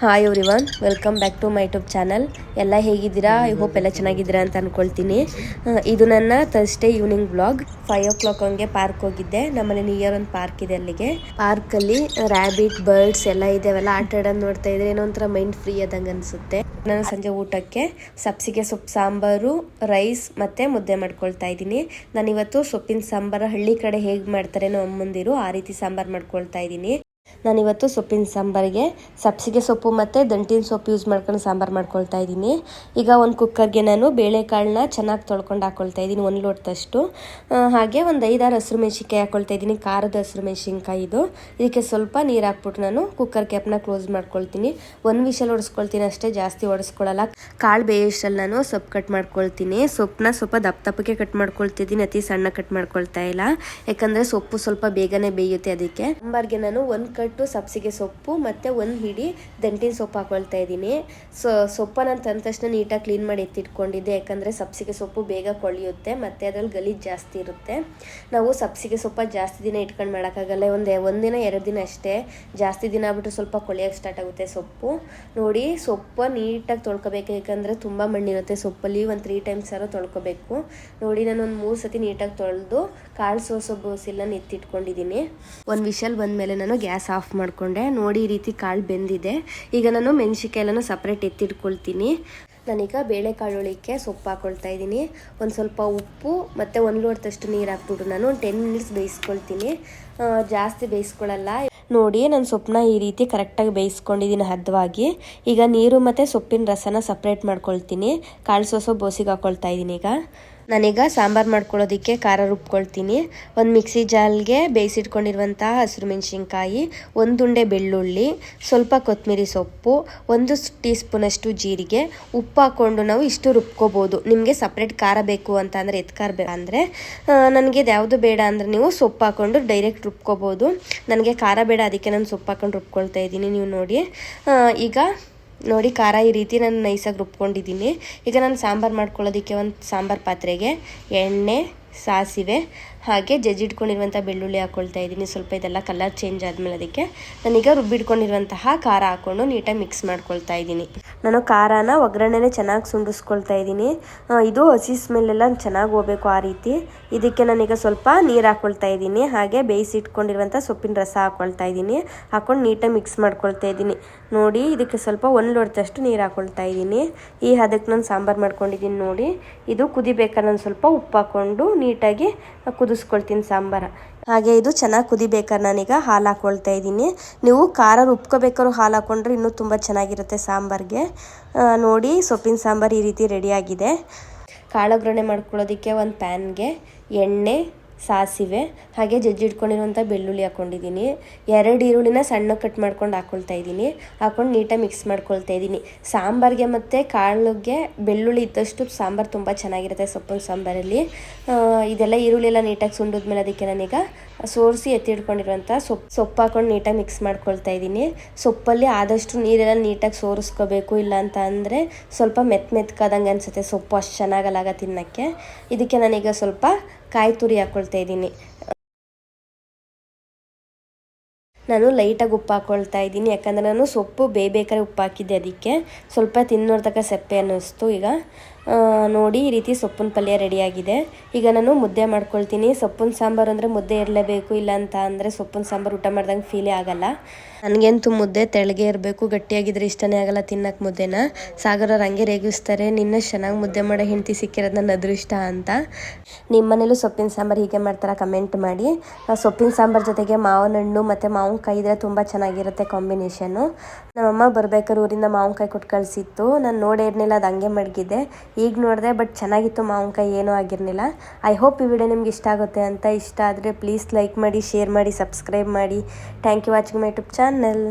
Hi everyone welcome back to my YouTube channel ಎಲ್ಲ ಹೇಗಿದ್ದೀರಾ? I hope ಎಲ್ಲ ಚೆನ್ನಾಗಿದ್ದೀರಾ ಅಂತ ಅಂದ್ಕೊಳ್ತೀನಿ ಇದು ನನ್ನ Thursday evening blog five o'clock ಹಂಗೆ ಪಾರ್ಕ್ ಹೋಗಿದ್ದೆ. ನಮ್ಮನೆ ನಿಯರ್ ಒಂದು ಪಾರ್ಕ್ ಇದೆ ಅಲ್ಲಿಗೆ. ಪಾರ್ಕಲ್ಲಿ ರ್ಯಾಬಿಟ್ ಬರ್ಡ್ಸ್ ಎಲ್ಲ ಇದಾವೆಲ್ಲ ಆಟ ಆಡೋದು ನೋಡ್ತಾ ಇದ್ರೆ ಏನೋ ಒಂಥರ ಮೈಂಡ್ ಫ್ರೀ ಆದಂಗೆ ಅನಿಸುತ್ತೆ. ನಾನು ಸಂಜೆ ಊಟಕ್ಕೆ ಸಬ್ಸಿಗೆ ಸೊಪ್ಪು, ಸಾಂಬಾರು ರೈಸ್ ಮತ್ತು ಮುದ್ದೆ ಮಾಡ್ಕೊಳ್ತಾ ಇದ್ದೀನಿ. ನಾನಿವತ್ತು ಸೊಪ್ಪಿನ ಸಾಂಬಾರು ಹಳ್ಳಿ ಕಡೆ ಹೇಗೆ ಮಾಡ್ತಾರೆ ನಮ್ಮ ಅಮ್ಮಂದಿರು ಆ ರೀತಿ ಸಾಂಬಾರು ಮಾಡ್ಕೊಳ್ತಾ ಇದ್ದೀನಿ. ನಾನಿವತ್ತು ಸೊಪ್ಪಿನ ಸಾಂಬಾರಿಗೆ ಸಬ್ಸಿಗೆ ಸೊಪ್ಪು ಮತ್ತು ದಂಟಿನ ಸೊಪ್ಪು ಯೂಸ್ ಮಾಡ್ಕೊಂಡು ಸಾಂಬಾರು ಮಾಡ್ಕೊಳ್ತಾ ಇದ್ದೀನಿ. ಈಗ ಒಂದು ಕುಕ್ಕರ್ಗೆ ನಾನು ಬೇಳೆಕಾಳನ್ನ ಚೆನ್ನಾಗಿ ತೊಳ್ಕೊಂಡು ಹಾಕ್ಕೊಳ್ತಾ ಇದ್ದೀನಿ, ಒಂದು ಲೋಟದಷ್ಟು. ಹಾಗೆ ಒಂದು ಐದಾರು ಹಸಿರು ಮೆಣಸಿನ್ಕಾಯಿ ಹಾಕ್ಕೊಳ್ತಾ ಇದ್ದೀನಿ, ಖಾರದ ಹಸಿರು ಮೆಣಸಿನ್ಕಾಯಿ ಇದು. ಇದಕ್ಕೆ ಸ್ವಲ್ಪ ನೀರು ಹಾಕ್ಬಿಟ್ಟು ನಾನು ಕುಕ್ಕರ್ ಕ್ಯಾಪ್ನ ಕ್ಲೋಸ್ ಮಾಡ್ಕೊಳ್ತೀನಿ. ಒಂದು ವಿಷಲ್ ಒಡಿಸ್ಕೊಳ್ತೀನಿ ಅಷ್ಟೇ, ಜಾಸ್ತಿ ಒಡಿಸ್ಕೊಳ್ಳಲ್ಲ ಕಾಳು ಬೇಯಿಸಲ್ಲಿ ನಾನು ಸೊಪ್ಪು ಕಟ್ ಮಾಡ್ಕೊಳ್ತೀನಿ. ಸೊಪ್ಪನ್ನ ಸ್ವಲ್ಪ ದಪ್ಪ ದಪ್ಪಕ್ಕೆ ಕಟ್ ಮಾಡ್ಕೊಳ್ತಿದ್ದೀನಿ, ಅತಿ ಸಣ್ಣ ಕಟ್ ಮಾಡ್ಕೊಳ್ತಾ ಇಲ್ಲ. ಯಾಕಂದರೆ ಸೊಪ್ಪು ಸ್ವಲ್ಪ ಬೇಗನೆ ಬೇಯುತ್ತೆ ಅದಕ್ಕೆ. ಸಾಂಬಾರಿಗೆ ನಾನು ಒಂದು ಕಟ್ಟು ಸಬ್ಸಿಗೆ ಸೊಪ್ಪು ಮತ್ತು ಒಂದು ಹಿಡಿ ದಂಟಿನ ಸೊಪ್ಪು ಹಾಕೊಳ್ತಾ ಇದ್ದೀನಿ. ಸೊ, ಸೊಪ್ಪನ್ನ ತಂದ ತಕ್ಷಣ ನೀಟಾಗಿ ಕ್ಲೀನ್ ಮಾಡಿ ಎತ್ತಿಟ್ಕೊಂಡಿದ್ದೆ. ಯಾಕಂದರೆ ಸಬ್ಸಿಗೆ ಸೊಪ್ಪು ಬೇಗ ಕೊಳೆಯುತ್ತೆ, ಮತ್ತು ಅದರಲ್ಲಿ ಗಲೀಜು ಜಾಸ್ತಿ ಇರುತ್ತೆ. ನಾವು ಸಬ್ಸಿಗೆ ಸೊಪ್ಪ ಜಾಸ್ತಿ ದಿನ ಇಟ್ಕೊಂಡು ಮಾಡೋಕ್ಕಾಗಲ್ಲ. ಒಂದು ಒಂದಿನ ಎರಡು ದಿನ ಅಷ್ಟೇ. ಜಾಸ್ತಿ ದಿನ ಆಗ್ಬಿಟ್ಟು ಸ್ವಲ್ಪ ಕೊಳೆಯೋಕ್ಕೆ ಸ್ಟಾರ್ಟ್ ಆಗುತ್ತೆ ಸೊಪ್ಪು. ನೋಡಿ, ಸೊಪ್ಪು ನೀಟಾಗಿ ತೊಳ್ಕೊಬೇಕು. ಯಾಕಂದರೆ ತುಂಬ ಮಣ್ಣಿರುತ್ತೆ ಸೊಪ್ಪಲ್ಲಿ. ಒಂದು ತ್ರೀ ಟೈಮ್ಸ್ ಆರೋ ತೊಳ್ಕೊಬೇಕು. ನೋಡಿ ನಾನು ಒಂದು ಮೂರು ಸತಿ ನೀಟಾಗಿ ತೊಳೆದು, ಕಾಳು ಸೋಸೋ ಬೋಸಿಲ್ಲ ಎತ್ತಿಟ್ಕೊಂಡಿದ್ದೀನಿ. ಒಂದು ವಿಷಲ್ ಬಂದಮೇಲೆ ನಾನು ಗ್ಯಾಸ್ ಆಫ್ ಮಾಡಿಕೊಂಡೆ. ನೋಡಿ ಈ ರೀತಿ ಕಾಳು ಬೆಂದಿದೆ. ಈಗ ನಾನು ಮೆಣಸಿಕಾಯೆಲ್ಲನೂ ಸಪ್ರೇಟ್ ಎತ್ತಿಟ್ಕೊಳ್ತೀನಿ. ನಾನೀಗ ಬೇಳೆಕಾಳುಳಿಕ್ಕೆ ಸೊಪ್ಪು ಹಾಕೊಳ್ತಾ ಇದ್ದೀನಿ. ಒಂದು ಸ್ವಲ್ಪ ಉಪ್ಪು ಮತ್ತು ಒಂದು ಲೋಟದಷ್ಟು ನೀರು ಹಾಕ್ಬಿಟ್ಟು ನಾನು ಟೆನ್ ಮಿನಿಟ್ಸ್ ಬೇಯಿಸ್ಕೊಳ್ತೀನಿ. ಜಾಸ್ತಿ ಬೇಯಿಸ್ಕೊಳ್ಳಲ್ಲ ನೋಡಿ ನಾನು ಸೊಪ್ಪನ್ನ ಈ ರೀತಿ ಕರೆಕ್ಟಾಗಿ ಬೇಯಿಸ್ಕೊಂಡಿದ್ದೀನಿ ಹದವಾಗಿ. ಈಗ ನೀರು ಮತ್ತು ಸೊಪ್ಪಿನ ರಸನ ಸಪ್ರೇಟ್ ಮಾಡ್ಕೊಳ್ತೀನಿ. ಕಾಳು ಸೊಸೊ ಬೋಸಿಗೆ ಹಾಕ್ಕೊಳ್ತಾ ಇದ್ದೀನಿ ಈಗ. ನಾನೀಗ ಸಾಂಬಾರು ಮಾಡ್ಕೊಳ್ಳೋದಕ್ಕೆ ಖಾರ ರುಬ್ಕೊಳ್ತೀನಿ. ಒಂದು ಮಿಕ್ಸಿ ಜಾಲ್ಗೆ ಬೇಯಿಸಿಟ್ಕೊಂಡಿರುವಂತಹ ಹಸಿರು ಮೆಣಸಿನ್ಕಾಯಿ, ಒಂದು ಉಂಡೆ ಬೆಳ್ಳುಳ್ಳಿ, ಸ್ವಲ್ಪ ಕೊತ್ತಂಬರಿ ಸೊಪ್ಪು, ಒಂದು ಟೀ ಸ್ಪೂನಷ್ಟು ಜೀರಿಗೆ. ಉಪ್ಪು ಹಾಕ್ಕೊಂಡು ನಾವು ಇಷ್ಟು ರುಬ್ಕೋಬೋದು. ನಿಮಗೆ ಸಪ್ರೇಟ್ ಖಾರ ಬೇಕು ಅಂತ ಅಂದರೆ ಎತ್ಕಾರ ಬೇಕು ಅಂದರೆ ನನಗೆ ಯಾವುದು ಬೇಡ ಅಂದರೆ ನೀವು ಸೊಪ್ಪು ಹಾಕ್ಕೊಂಡು ಡೈರೆಕ್ಟ್ ರುಬ್ಕೋಬೋದು. ನನಗೆ ಖಾರ ಬೇಡ, ಅದಕ್ಕೆ ನಾನು ಸೊಪ್ಪು ಹಾಕೊಂಡು ರುಬ್ಕೊಳ್ತಾ ಇದ್ದೀನಿ. ನೀವು ನೋಡಿ. ಈಗ ನೋಡಿ ಖಾರ ಈ ರೀತಿ ನಾನು ನೈಸಾಗಿ ರುಬ್ಕೊಂಡಿದ್ದೀನಿ. ಈಗ ನಾನು ಸಾಂಬಾರು ಮಾಡ್ಕೊಳ್ಳೋದಕ್ಕೆ ಒಂದು ಸಾಂಬಾರು ಪಾತ್ರೆಗೆ ಎಣ್ಣೆ ಸಾಸಿವೆ, ಹಾಗೆ ಜಜ್ಜಿಟ್ಕೊಂಡಿರುವಂಥ ಬೆಳ್ಳುಳ್ಳಿ ಹಾಕ್ಕೊಳ್ತಾ ಇದ್ದೀನಿ. ಸ್ವಲ್ಪ ಇದೆಲ್ಲ ಕಲರ್ ಚೇಂಜ್ ಆದಮೇಲೆ ಅದಕ್ಕೆ ನಾನೀಗ ರುಬ್ಬಿಟ್ಕೊಂಡಿರುವಂತಹ ಖಾರ ಹಾಕ್ಕೊಂಡು ನೀಟಾಗಿ ಮಿಕ್ಸ್ ಮಾಡ್ಕೊಳ್ತಾ ಇದ್ದೀನಿ. ನಾನು ಖಾರನ ಒಗ್ಗರಣೆನೇ ಚೆನ್ನಾಗಿ ಸುಂಡಿಸ್ಕೊಳ್ತಾ ಇದ್ದೀನಿ. ಇದು ಹಸಿ ಸ್ಮೆಲ್ಲೆಲ್ಲ ಚೆನ್ನಾಗಿ ಹೋಗಬೇಕು ಆ ರೀತಿ. ಇದಕ್ಕೆ ನಾನೀಗ ಸ್ವಲ್ಪ ನೀರು ಹಾಕ್ಕೊಳ್ತಾ ಇದ್ದೀನಿ. ಹಾಗೆ ಬೇಯಿಸಿಟ್ಕೊಂಡಿರುವಂಥ ಸೊಪ್ಪಿನ ರಸ ಹಾಕ್ಕೊಳ್ತಾ ಇದ್ದೀನಿ. ಹಾಕ್ಕೊಂಡು ನೀಟಾಗಿ ಮಿಕ್ಸ್ ಮಾಡ್ಕೊಳ್ತಾ ಇದ್ದೀನಿ. ನೋಡಿ, ಇದಕ್ಕೆ ಸ್ವಲ್ಪ ಒಂದು ಲೋಟದಷ್ಟು ನೀರು ಹಾಕ್ಕೊಳ್ತಾ ಇದ್ದೀನಿ. ಈ ಹದಕ್ಕೆ ನಾನು ಸಾಂಬಾರು ಮಾಡ್ಕೊಂಡಿದ್ದೀನಿ ನೋಡಿ. ಇದು ಕುದಿಬೇಕಾದ್ರೆ ಸ್ವಲ್ಪ ಉಪ್ಪು ಹಾಕ್ಕೊಂಡು ನೀಟಾಗಿ ಕುದಿಸ್ಕೊಳ್ತೀನಿ ಸಾಂಬಾರು. ಹಾಗೆ ಇದು ಚೆನ್ನಾಗಿ ಕುದಿಬೇಕಾರೆ ನಾನೀಗ ಹಾಲು ಹಾಕ್ಕೊಳ್ತಾ ಇದ್ದೀನಿ. ನೀವು ಖಾರ ರುಬ್ಕೋಬೇಕಾದ್ರೂ ಹಾಲು ಹಾಕ್ಕೊಂಡ್ರೆ ಇನ್ನೂ ತುಂಬ ಚೆನ್ನಾಗಿರುತ್ತೆ ಸಾಂಬಾರಿಗೆ. ನೋಡಿ, ಸೊಪ್ಪಿನ ಸಾಂಬಾರು ಈ ರೀತಿ ರೆಡಿಯಾಗಿದೆ ಕಾಳೊಗ್ಗರಣೆ ಮಾಡ್ಕೊಳ್ಳೋದಕ್ಕೆ ಒಂದು ಪ್ಯಾನ್ಗೆ ಎಣ್ಣೆ ಸಾಸಿವೆ, ಹಾಗೆ ಜಜ್ಜಿಟ್ಕೊಂಡಿರುವಂಥ ಬೆಳ್ಳುಳ್ಳಿ ಹಾಕ್ಕೊಂಡಿದ್ದೀನಿ ಎರಡು ಈರುಳ್ಳಿನ ಸಣ್ಣ ಕಟ್ ಮಾಡ್ಕೊಂಡು ಹಾಕ್ಕೊಳ್ತಾ ಇದ್ದೀನಿ. ಹಾಕ್ಕೊಂಡು ನೀಟಾಗಿ ಮಿಕ್ಸ್ ಮಾಡ್ಕೊಳ್ತಾ ಇದ್ದೀನಿ. ಸಾಂಬಾರಿಗೆ ಮತ್ತು ಕಾಳಿಗೆ ಬೆಳ್ಳುಳ್ಳಿ ಇದ್ದಷ್ಟು ಸಾಂಬಾರು ತುಂಬ ಚೆನ್ನಾಗಿರುತ್ತೆ ಸೊಪ್ಪಿನ ಸಾಂಬಾರಲ್ಲಿ. ಇದೆಲ್ಲ ಈರುಳ್ಳಿ ಎಲ್ಲ ನೀಟಾಗಿ ಸುಂಡಿದ್ಮೇಲೆ ಅದಕ್ಕೆ ನಾನೀಗ ಸೋರಿಸಿ ಎತ್ತಿಡ್ಕೊಂಡಿರುವಂಥ ಸೊಪ್ಪು ಸೊಪ್ಪು ಹಾಕೊಂಡು ನೀಟಾಗಿ ಮಿಕ್ಸ್ ಮಾಡ್ಕೊಳ್ತಾ ಇದ್ದೀನಿ. ಸೊಪ್ಪಲ್ಲಿ ಆದಷ್ಟು ನೀರೆಲ್ಲ ನೀಟಾಗಿ ಸೋರಿಸ್ಕೋಬೇಕು, ಇಲ್ಲ ಅಂತ ಅಂದರೆ ಸ್ವಲ್ಪ ಮೆತ್ತ ಮೆತ್ಕಾದಂಗೆ ಅನಿಸುತ್ತೆ ಸೊಪ್ಪು ಅಷ್ಟು ಚೆನ್ನಾಗಲ್ಲಾಗ ತಿನ್ನೋಕ್ಕೆ. ಇದಕ್ಕೆ ನಾನೀಗ ಸ್ವಲ್ಪ ಕಾಯಿ ತುರಿ ಹಾಕ್ಕೊಳ್ತಾ ಇದ್ದೀನಿ. ನಾನು ಲೈಟಾಗಿ ಉಪ್ಪು ಹಾಕ್ಕೊಳ್ತಾ ಇದ್ದೀನಿ. ಯಾಕಂದರೆ ನಾನು ಸೊಪ್ಪು ಬೇಯ್ಬೇಕಾದ್ರೆ ಉಪ್ಪು ಹಾಕಿದ್ದೆ ಅದಕ್ಕೆ. ಸ್ವಲ್ಪ ತಿನ್ನೋರ್ತಕ್ಕ ಸೆಪ್ಪೆ ಅನ್ನಿಸ್ತು ಈಗ. ನೋಡಿ ಈ ರೀತಿ ಸೊಪ್ಪಿನ ಪಲ್ಯ ರೆಡಿಯಾಗಿದೆ ಈಗ ನಾನು ಮುದ್ದೆ ಮಾಡ್ಕೊಳ್ತೀನಿ. ಸೊಪ್ಪಿನ ಸಾಂಬಾರು ಅಂದರೆ ಮುದ್ದೆ ಇರಲೇಬೇಕು, ಇಲ್ಲ ಅಂತ ಅಂದರೆ ಸೊಪ್ಪಿನ ಸಾಂಬಾರು ಊಟ ಮಾಡ್ದಂಗೆ ಫೀಲೇ ಆಗಲ್ಲ. ನನಗಂತೂ ಮುದ್ದೆ ತೆಳಗೆ ಇರಬೇಕು, ಗಟ್ಟಿಯಾಗಿದ್ರೆ ಇಷ್ಟನೇ ಆಗಲ್ಲ ತಿನ್ನಕ್ಕೆ ಮುದ್ದೆನ. ಸಾಗರ ಹಂಗೆ ರೇಗಿಸ್ತಾರೆ, ನಿನ್ನ ಚೆನ್ನಾಗಿ ಮುದ್ದೆ ಮಾಡೋ ಹೆಂಡತಿ ಸಿಕ್ಕಿರೋದು ನನ್ನ ಅದೃಷ್ಟ ಅಂತ. ನಿಮ್ಮ ಮನೇಲೂ ಸೊಪ್ಪಿನ ಸಾಂಬಾರು ಹೀಗೆ ಮಾಡ್ತಾರ? ಕಮೆಂಟ್ ಮಾಡಿ. ಸೊಪ್ಪಿನ ಸಾಂಬಾರು ಜೊತೆಗೆ ಮಾವಿನ ಹಣ್ಣು ಮತ್ತು ಮಾವಿನಕಾಯಿ ಇದ್ರೆ ತುಂಬ ಚೆನ್ನಾಗಿರುತ್ತೆ ಕಾಂಬಿನೇಷನ್ನು. ನಮ್ಮಮ್ಮ ಬರ್ಬೇಕಾದ್ರೆ ಊರಿಂದ ಮಾವಿನಕಾಯಿ ಕೊಟ್ಟು ಕಳಿಸಿತ್ತು. ನಾನು ನೋಡೇ ಇರಲಿಲ್ಲ, ಅದು ಹಂಗೆ ಮಡಗಿದ್ದೆ ಈಗ ನೋಡಿದೆ ಬಟ್ ಚೆನ್ನಾಗಿತ್ತು ಮಾವಿನಕಾಯಿ ಏನೂ ಆಗಿರಲಿಲ್ಲ. ಐ ಹೋಪ್ ಈ ವಿಡಿಯೋ ನಿಮ್ಗೆ ಇಷ್ಟ ಆಗುತ್ತೆ ಅಂತ ಇಷ್ಟ ಆದರೆ ಪ್ಲೀಸ್ ಲೈಕ್ ಮಾಡಿ ಶೇರ್ ಮಾಡಿ ಸಬ್ಸ್ಕ್ರೈಬ್ ಮಾಡಿ. Thank you watching my YouTube channel